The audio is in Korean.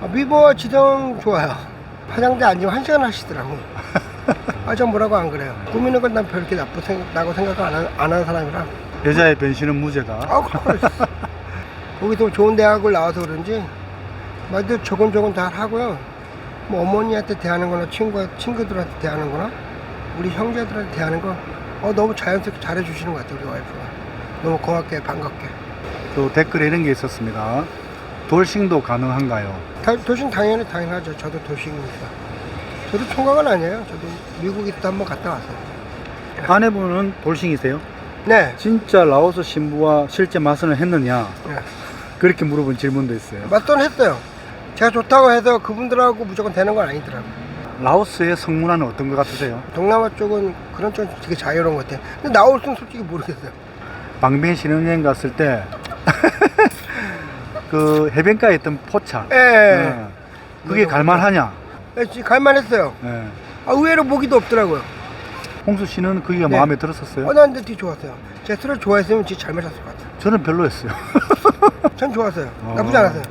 아, 미모와 지성 좋아요. 화장대 앉으면 한 시간 하시더라고. 아, 전 뭐라고 안 그래요. 꾸미는 건 난 별게 나쁘 생각나고 생각 안, 하- 안 하는 사람이라. 여자의 변신은 무죄다. 아, 그래. 거기서 좋은 대학을 나와서 그런지 말도 조곤조곤 잘 하고요. 뭐 어머니한테 대하는 거나 친구, 친구들한테 대하는 거나 우리 형제들한테 대하는 거 어, 너무 자연스럽게 잘해주시는 것 같아요, 우리 와이프가. 너무 고맙게, 반갑게. 또 댓글에 이런 게 있었습니다. 돌싱도 가능한가요? 다, 도시는 당연히 당연하죠. 저도 도시입니다. 저도 총각은 아니에요. 저도 미국에도 한번 갔다 왔어요. 아내분은 돌싱이세요? 네. 진짜 라오스 신부와 실제 마선을 했느냐? 네. 그렇게 물어본 질문도 있어요. 맞선 했어요. 제가 좋다고 해서 그분들하고 무조건 되는 건 아니더라고요. 라오스의 성문화는 어떤 것 같으세요? 동남아 쪽은 그런 쪽은 되게 자유로운 것 같아요. 근데 나올 수는 솔직히 모르겠어요. 방배 신혼여행 갔을 때, 그 해변가에 있던 포차. 예. 예. 그게 갈만하냐? 예, 갈만했어요. 예. 아, 의외로 모기도 없더라고요. 홍수 씨는 그게 네. 마음에 들었었어요? 어, 난 근데 되게 좋았어요. 술을 좋아했으면 진짜 잘 마셨을 것 같아요. 저는 별로였어요. 전 좋았어요. 어. 나쁘지 않았어요.